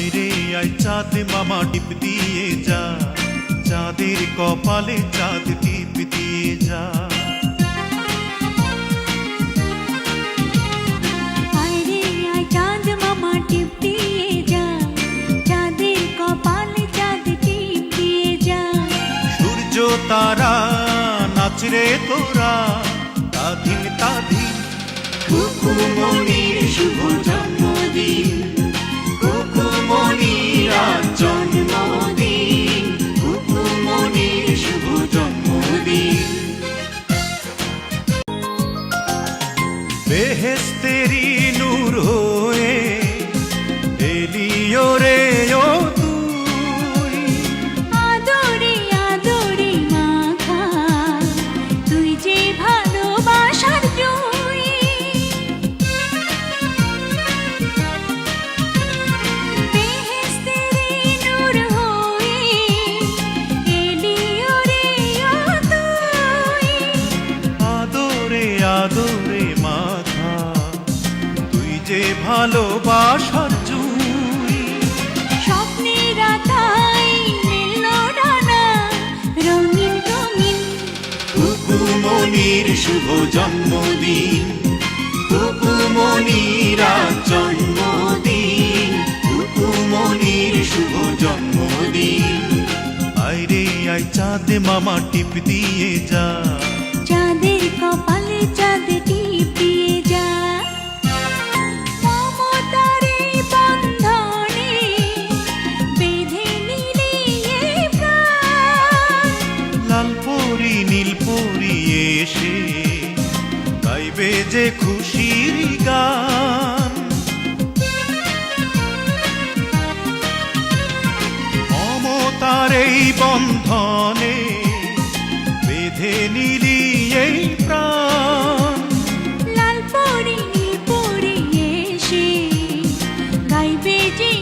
আইরে আই চাঁদ মামা টিপ দিয়ে যা। চাঁদের কপালে চাঁদ টিপ দিয়ে যা। আয়রে আয় চাঁদ মামা টিপ দিয়ে যা। চাঁদের কপালে চাঁদ টিপ দিয়ে যা। তারা নাচরে তোরা তাধিন তাধিন কুকুমনির শুভ জন্মদিন। বেহেস্তেরি নূর হয়ে এলিও রে ও তুই। আদরে আদরে মাখা তুই যে ভালোবাসার নূর হয়ে ও তুই। আদরে যে ভালোবাসার জুই। স্বপ্নের আকাই নীল ডানা রঙিন রঙিন কুকুমনির শুভ জন্মদিন। কুকুমনির জন্মদিন। কুকুমনির শুভ জন্মদিন। আইরে আই চাঁদ মামা টিপ দিয়ে যা। চাঁদের কপালে চাঁদ এসে গাইবে যে খুশির গান। মমতার এই বন্ধনে বেঁধে নিলি এই প্রাণ। লাল পরি পরি এসে গাইবে যে